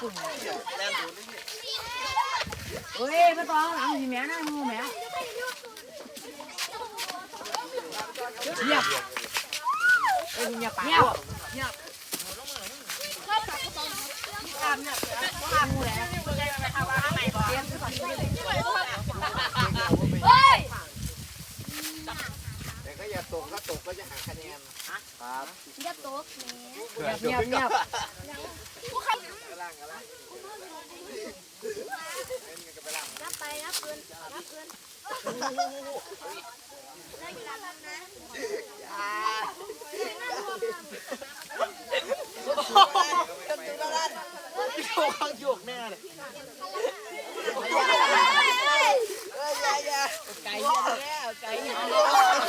เฮ้ยไม่ต้องหลังสิแม่นะงูแม่เงียบเอ้ยเงียบปากเงียบเงียบตามเนี่ยตามงูแหละเตรียมแต่ก็อย่าตกถ้าตกก็จะหาคะแนนครับอย่าตกแหมเงียบเงียบ รับไปรับเงินรับเงินได้กีฬาบ้างนะ โยกโยกแน่เลยไก่เยอะแล้วไก่เยอะแล้ว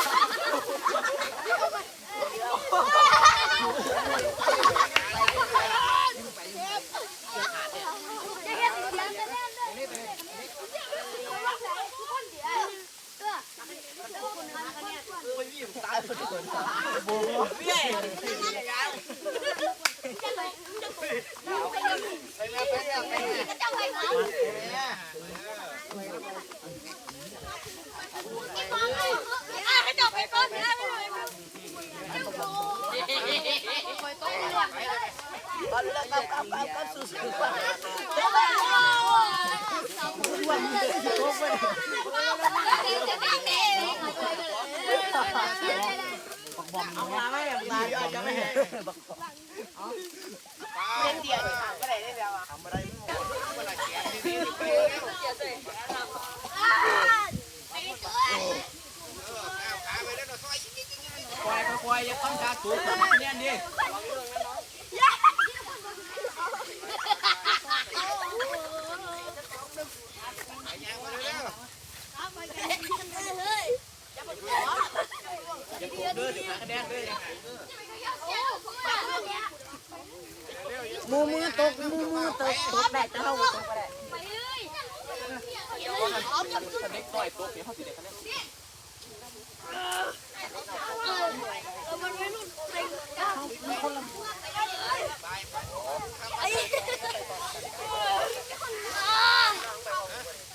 จะเห็นเสียงจะเล่นด้วยคนเดียวเออแล้วคนนึงนะคะเนี่ย ตายคนคนโบ้เฮ้ยไปแล้วไปแล้วไปแล้ว จะจับไปมั้งอะให้จับไปก่อนนะไม่เลยเจ้าโบคอยต้มเลือด ตอนแรกกับกับกับกับสู้สู้กัน เจ้าโบวันนี้โบไปจะนั่ง เองเอามาไม่แบบตายจะไม่เห็นเล่นเดียวไม่ได้ได้แล้วอะทำอะไรไม่หมดเวลาแกนดีๆไปควายควายยังต้องการถูกเนี่ย ดิเดินถึงคะแนนเลยมือมือตกมือมือตกตกได้จะเท่าตกก็ได้ไปเลยเด็กต่อยตัวเสียเขาสิเด็กคะแนนมันไม่รุ่นใครจะไอ้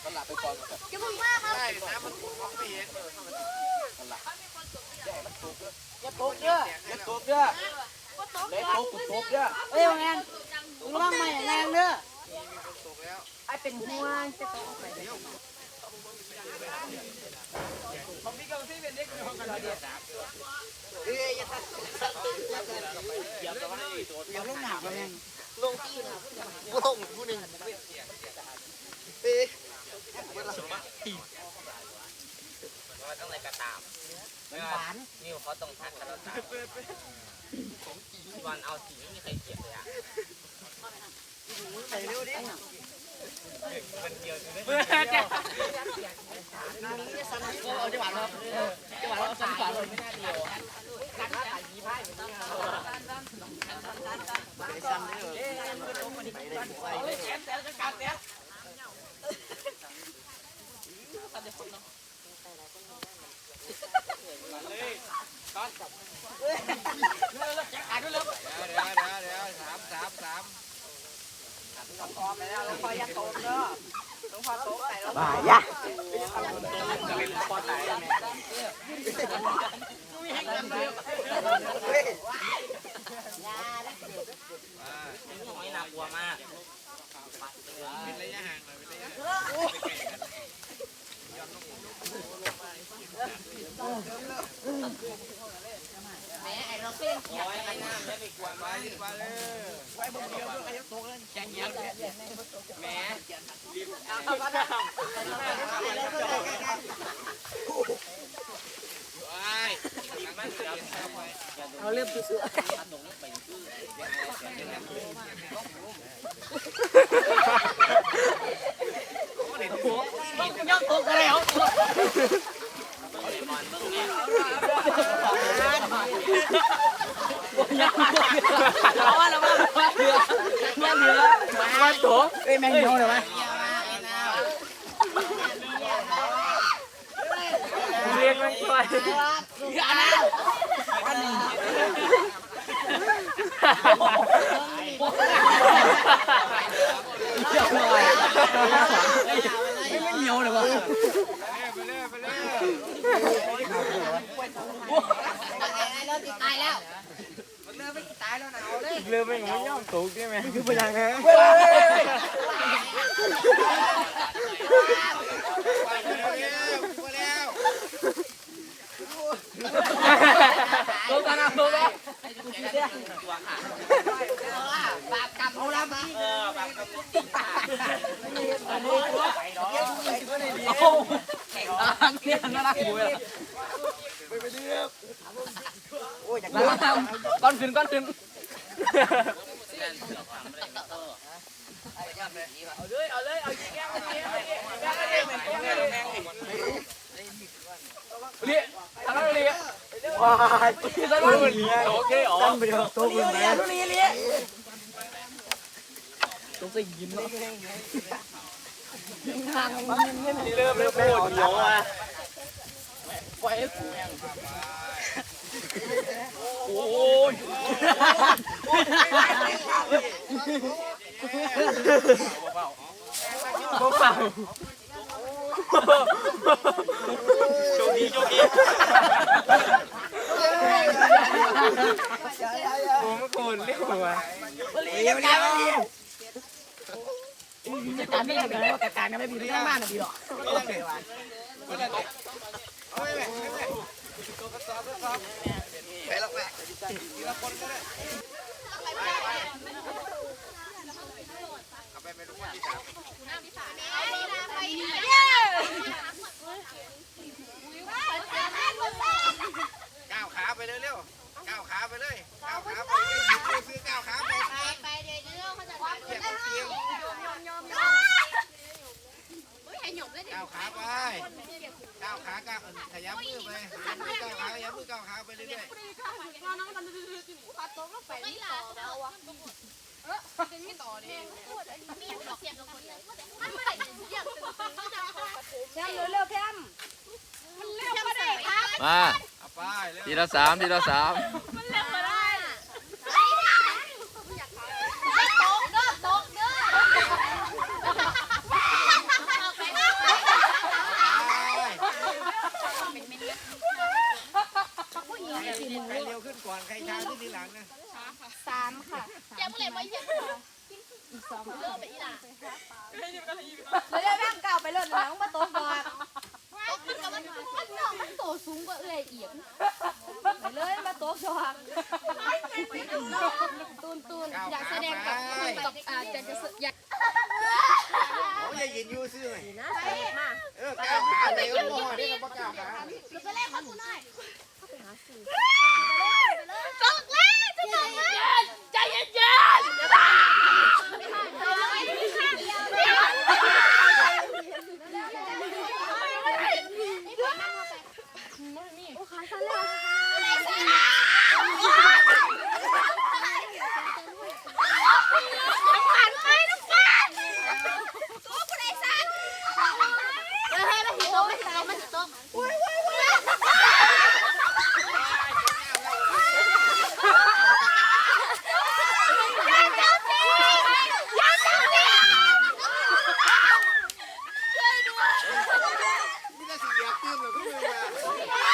มันหลับไปก่อน จะมึงว่าครับ ใช่น้ำมันมองไม่เห็น อย่าตกเด้อ อย่าตกเด้อเล็กตกกูตกเด้อ เอ้ยแมนระวังไม่แรงเด้อ ตกแล้ว ไอ้เป็นหัวจะตกไป เฮ้ยอย่าทักอย่าไปตัว อย่าลงหนักแรง ลงที่นะลงผู้หนึ่งเฮ้ย ต้องอะไรก็ตาม หวาน นิวเขาต้องทักกันแล้วตามวันเอาสีไม่มีใครเขียนเลยอะ ใส่เร็วดิ เอาจังหวะเราจังหวะเราจังหวะเราไม่น่าเดียวไปซ้ำเลยไปเลยไปเลยเดี๋ยวเดี๋ยวเดี๋ยวสามสามสาม บ่ายะจะ เป็นปอายแม่เฮ้ยไม่น่ากลัวมากเป็นระยะห่างหน่อะไอ้น้ำไม่ไปกวนไปมันเลยไว้บนเดียวด้วยตกเลยแข่งเงี้ยแหมมันเสียเอาเริ่มซื้อยังตกอะไรเหรอเอาว่าเราว่าเหลือาโตเอ้ยแมงยนเหรอวะเรียกมันช่ว ยอย่านะอันนี้ไม่เหนียวเลยวะ ไปเลยไปเลย ตายแล้ว เรือไม่ไม่ย่อมสูงใช่ไหมคือพยังไงแล้วโดนกันนะโดนกันบาปกรรมเอาละมาเออบางกระปุกติดปากโอ้เนี่ยน่ารักกูเลยก้อนขึ้นก้อนขึ้น เรียอะไรเรียว้ายพี่สันวันเรียโอเคอ๋อตั้งไปเถอะตัวคุณแม่เรียเรียต้องใส่ยิ้มเนาะเริ่มเริ่มโคตรเหนียวอะไฟกู โอ้ยเบาเบาโชคดีโชคดีผมโกนเรียกว่าเรียบเรียบเรียบจัดการไม่ได้กันแล้วการไม่ผิดเรื่องมากนะพี่หรอก ไปแล้วแม่ทีละคนก็ได้เอาไปไม่รู้ว่าที่สามก้าวขาไปเลยเร็วก้าวขาไปเลยก้าวขาไปเลยหยิบมือซื้อก้าวขาไป ไปเดี๋ยวเรื่องเขาจะวาง เตียงเตียง ก้าวขาไป ก้าวขาก้าวขยับมือไปขยับมือก้าวขาขยับมือก้าวขาไปเรื่อยๆ แพมเร็วๆแพมมันเร็วก็ได้ครับ มาเอาไปเร็วทีละสามทีละสามมันเร็วก็ได้ตกเด้อตกเด้อใครเร็วขึ้นก่อนใครช้าขึ้นทีหลังนะสามค่ะยังไม่เลยมาเยอะอีกสองเริ่มไปอีหล่ะเดี๋ยวแม่งเก่าไปเลยหลังมาโตก่อน มันมันมันน้องมันโตสูงกว่าเอื่อยอีกไปเลยมาโตก่อนตูนตูนอยากแสดงกับกับอาจจะอยากโอ้ยอย่ายืนยูซื่อไหมนะไปมาเออก้าวขาไปก็พอเดี๋ยวก็ก้าวขาลูกก็เล่นมากูหน่อยตกแล้วจะตกแล้วใจเย็นใจเย็น ผ่านไปลูกบอลตัวกูได้สั้นเฮ้ยมาถึงโต๊ะมาถึงโต๊ะมาถึงโต๊ะ นี่ก็สิอยากตื้นหรอกทุกคนว่า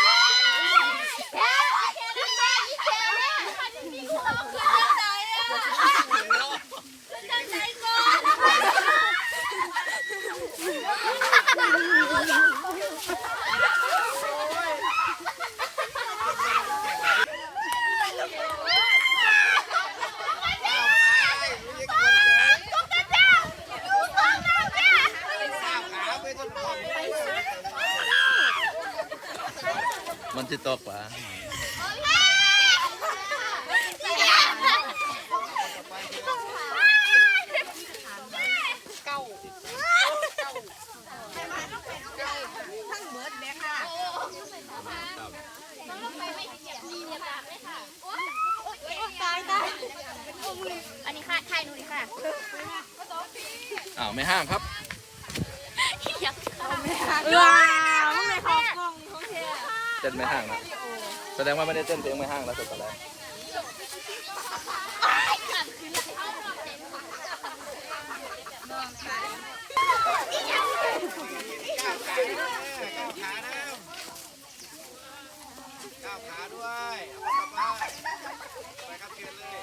มันจะตกป่ะ ตายตายอันนี้ค่ะถ่ายหนูดิค่ะ อ้าวไม่ ห้างครับว้าวไม่ขอกล้องเต้นไม่ห้างนะแสดงว่าไม่ได้เต้นเพลงไม่ห้างแล้วสุดตอนแรกเก้าวขาด้วยก้าวขานะก้าวขาด้วยเอาไปไปครับเชิญเลย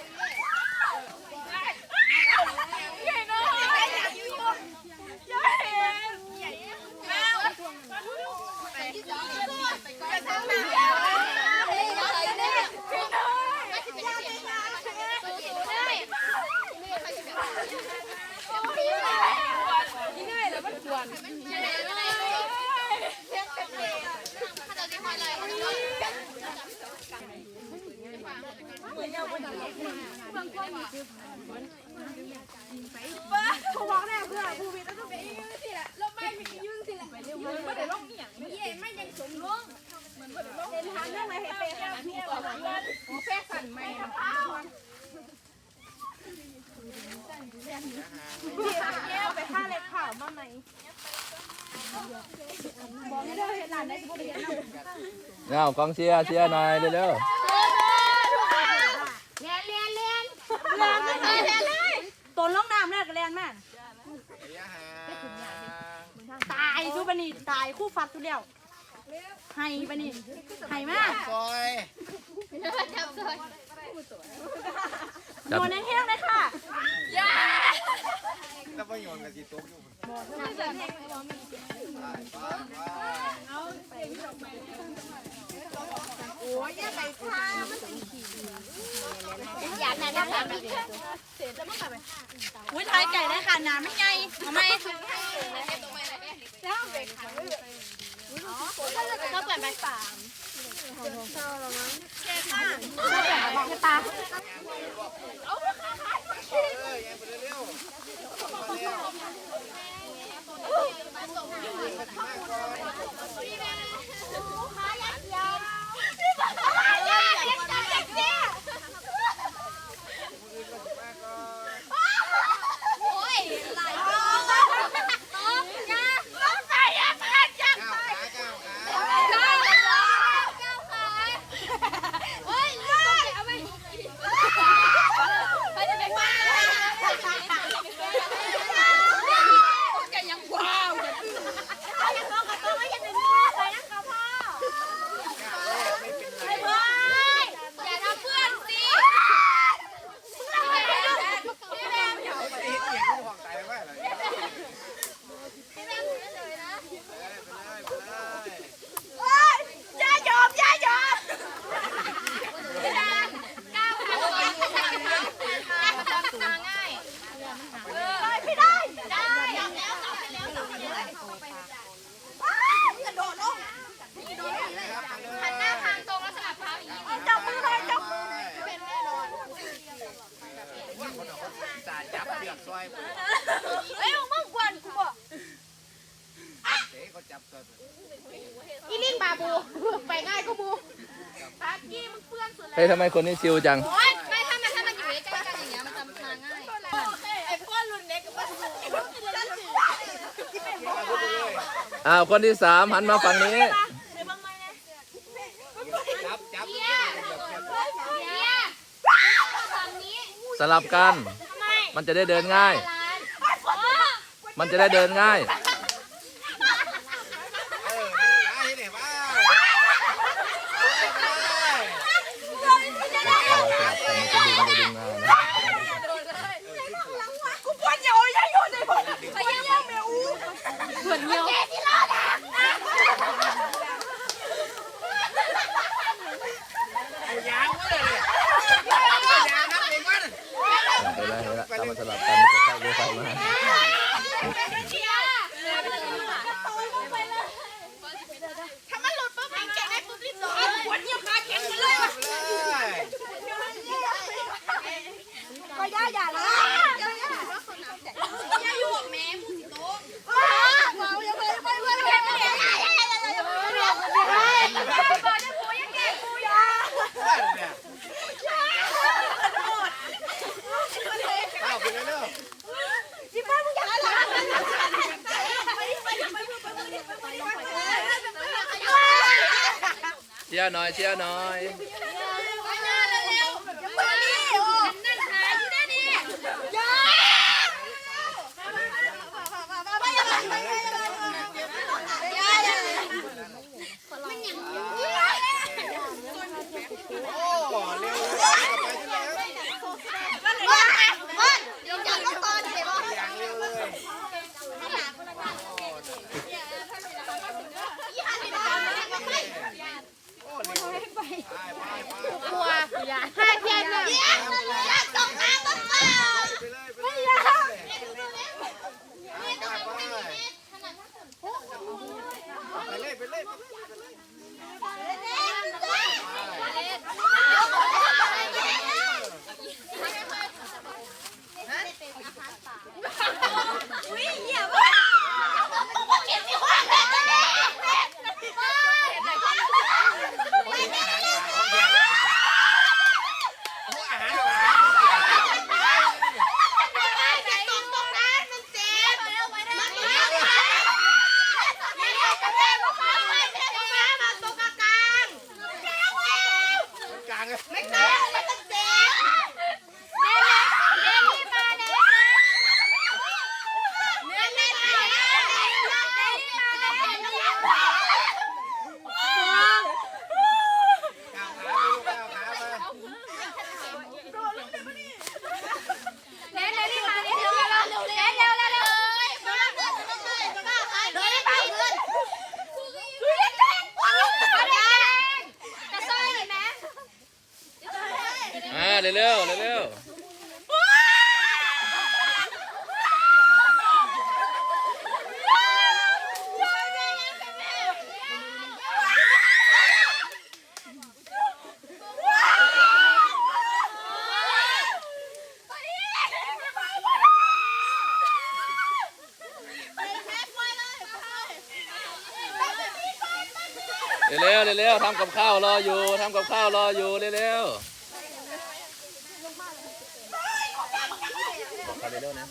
อ้ต่อไปต่อไปไปทอไปทอไปจะกวนกันนี่ เป็นยังกก่อนเลยยังนี่ขึ้นเสียงจเย็นรักษาระยะห่างครับอย่าเพิ่งไปใกล้กันมบอกแน่เพื่อผู้มีต้องไปยืนสิแหละลงไปมียืนสิแหละไม่ได้ลงอย่างไม่เย่ไม่ยังสมลงเดินทางเรื่องอะไรให้เปย์ให้พี่ก่อนเพื่อนแค่สั่นไม่แย่ไปท่าเล็กข่าวมาไหมบอกไม่ได้เห็นหลานได้ทุกเรียนเอากองเชียร์เชียร์หน่อยเร็วรียนเรียนเรียนเรียน เรียนเลยต้นลงน้ำแรกเรียนแม่ระยะห่างตายดูบันนี่ตายคู่ฟัดทุเดียวให้บันนี่ให้มากซอยๆจัโดบนแห้งๆเลยค่ะแล้วไปโยนกันสิตุ๊กอยู่ไปไปไปอยากนานนะคะ อุ้ยท้ายไก่ได้ค่ะน้ำไม่ไงทำไมแล้วเบรกขันก็เปิดไปป่าแก่ค่ะบอกตาเออยังไปเร็วก้าวขาก้าวขา อย่าทำเพื่อนสิ เห็นเสียงกูห่องตายไปเลยไปเลยไปเลย อย่ายอมอย่ายอมไม่ได้ได้กระโดดลง ครับไปเลย หันหน้าทางตรงแล้วสลับเท้าอย่างนี้จับมือเลยจับมือ เป็นแน่นอนคนเอาคนตาจับเชือกซอย เฮ้ยมึงกวนกูบอก เด็กเขาจับตัว อีลิงบาบู ไปง่ายก็บูปากี้มึงเพื่อนสุดเลยเฮ้ยทำไมคนนี้ชิวจัง โอ๊ยไม่ถ้ามันถ้ามันอยู่ใกล้ๆกันอย่างเงี้ยมันจะมาง่ายไอ้พ่อรุ่นเล็กกับพ่อรุ่นอ้าวคนที่สามหันมาฝั่งนี้จับจับเฮียเฮียฝั่งนี้สลับกันทำไมมันจะได้เดินง่ายร้านมันจะได้เดินง่าย ห็นแล้วเห็นแามาสลับกันจะเข้าเรือไฟมาถ้ามันหลุดปุ๊มันเก็บได้ปุ๊บรีบโดนเลยวดเงียบคาแข็งเลยก็ย่าอย่าละย่าอย่าย่าอยู่กับแม่พูดสิโต๊ะว้าวอย่าเพิ่งไปเพิ่งไปเพิ่งไปเฮ้ย ชียร์หน่อยเชียร์หน่อยไป วทำกับข้าวรออยู่ทำกับข้าวรออยู่เร็วๆเร็วๆนะ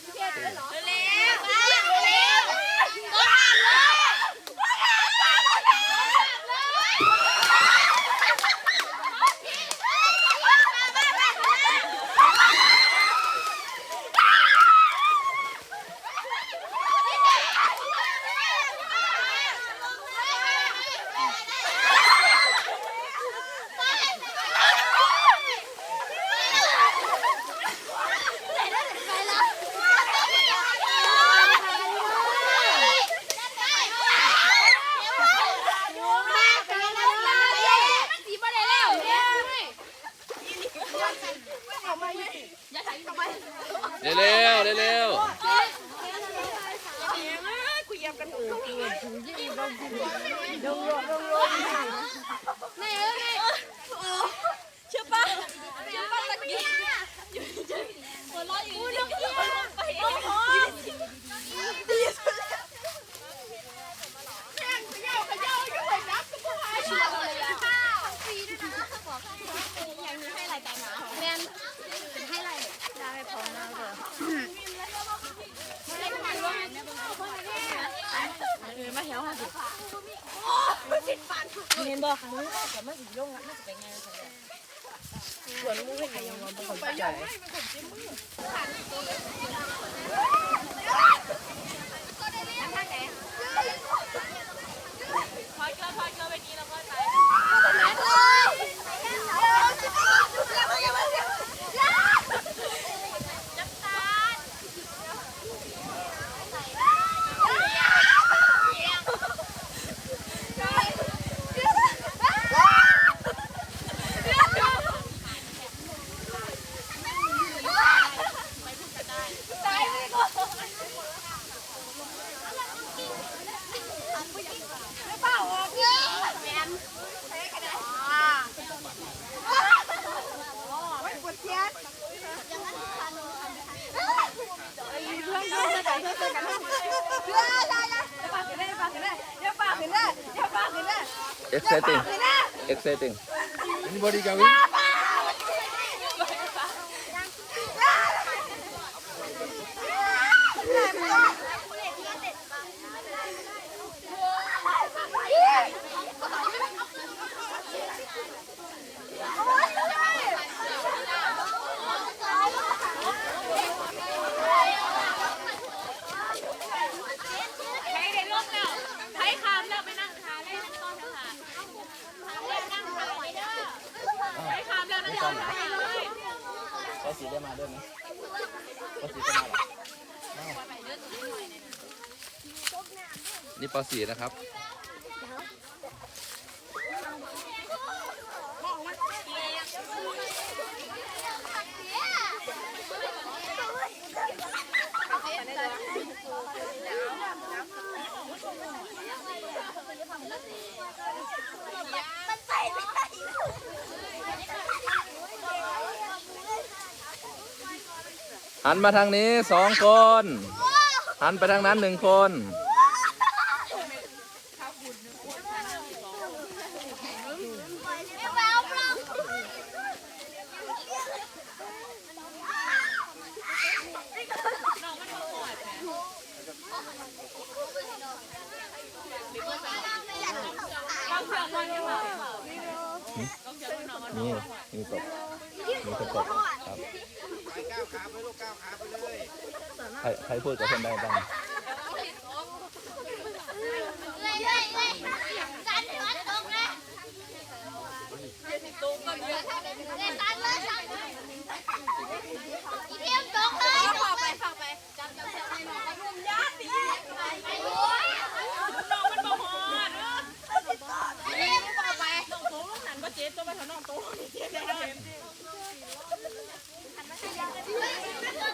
ยงแล้วน่าจะไปงานสักอย่างส่วนมูให้ยังนอนเป็นคนใจ exciting. Exciting. Anybody going? หันมาทางนี้สองคน หันไปทางนั้นหนึ่งคน นี่นี่ตกนี่ก็ตกครับ ไปก้าวขาไปลูกก้าวขาไปเลย ใครใครพูดกับเพื่อนได้บ้าง เลยเลยเลยสันหัวตรงนะตรงกันเยอะเลยสันเลยสันอีเทียมตรงเลยฝากไปฝากไปจับจับจับให้น้องยุ่งยากดิไปโอ้ยน้องมันบ่หอดเออฝากไปน้องโตลูกนั้นก็เจ๊ตัวไปเถอะน้องโตเจ๊ได้เลย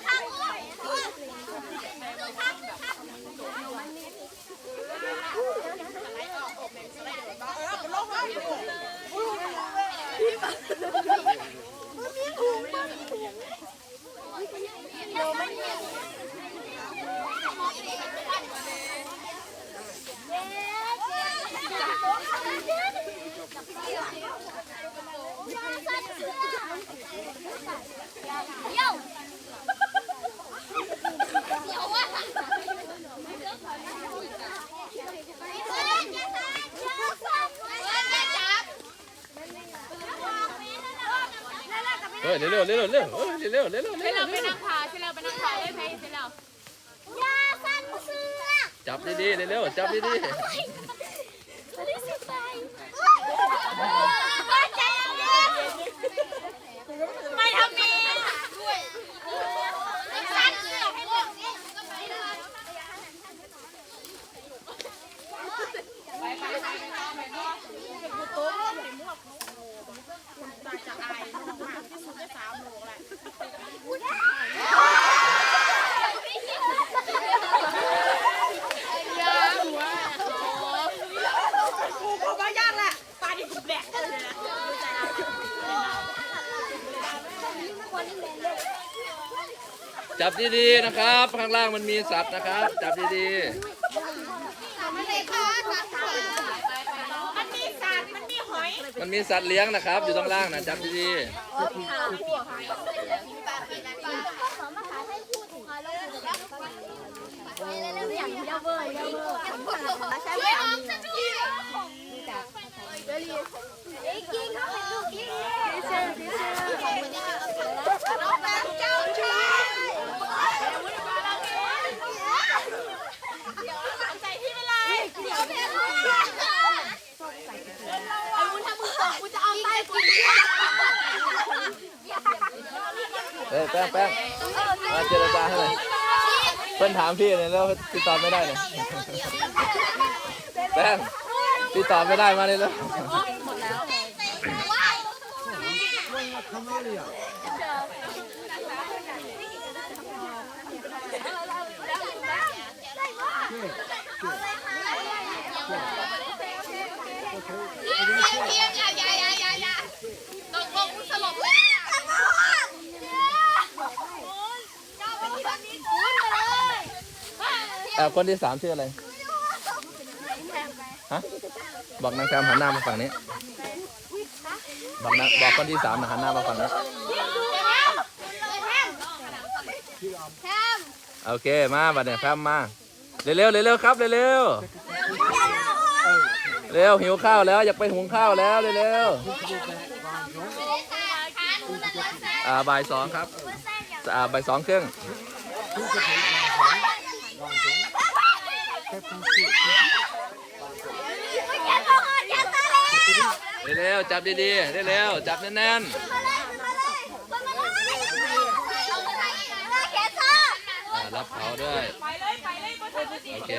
ข้างหัวข้างข้าง เฮ้ยเร็วเร็วเร็วเร็วเฮ้ยเร็วเร็วเร็วเร็วเราไปนั่งพาใช่เราไปนั่งพาได้ไหมใช่เรายาสั้นเสื้อจับดีๆเร็วๆจับดีไม่ทำมีสั้นเสื้อให้เลือกนี่ ๆจับดีๆนะครับ ข้างล่างมันมีสัตว์นะครับ จับดีมันมีขามันมีสัตว์มันมีหอย ๆ มันมีสัตว์เลี้ยงนะครับ อยู่ตรงล่างนะจับดีอย่างเดียวเบอร์เดียวเบอร์ใช่ไหมออกซะด้วยไอ้กิ้งเขาเป็นลูกกิ้งดิเซอร์ดิเซอร์น้องนางเจ้าชายใจพี่เป็นไรเดี๋ยวเพลงไอ้บุญถ้ามึงตกกูจะ เอาใต้กินๆเฮ้ยแป้งแป้งมาเจรจาให้หน่อยเพื่อนถามพี่เลยแล้วติดต่อไม่ได้เลยแป้งติดต่อไม่ได้มาเลยแล้วเพียงอย่าอย่าอย่าอย่าอย่าตกลงกูสลบเลย เจ้าเป็นคนมีคุณเลยเอ่อคนที่สามชื่ออะไร ฮะ บอกนางแซมหันหน้ามาฝั่งนี้ บอกนางบอกคนที่สามนะหันหน้ามาฝั่งนี้แคมโอเค มาบัดเนี่ยแฟมมา เร็วๆเร็วๆครับ เร็วๆเร็วหิวข้าวแล้วอยากไปหุงข้าวแล้วเร็วไม่ได้ขาขาหนูแต่ละแซ่ๆอ่าบ่ายสองครับ แซ่อย่างอ่าบ่ายสองครึ่งได้แค่พอแค่ตาแล้วเร็วจับดีๆเร็วจับแน่นๆรับเขาด้วยไปเลยไปเลยก็ถึงสิโอเค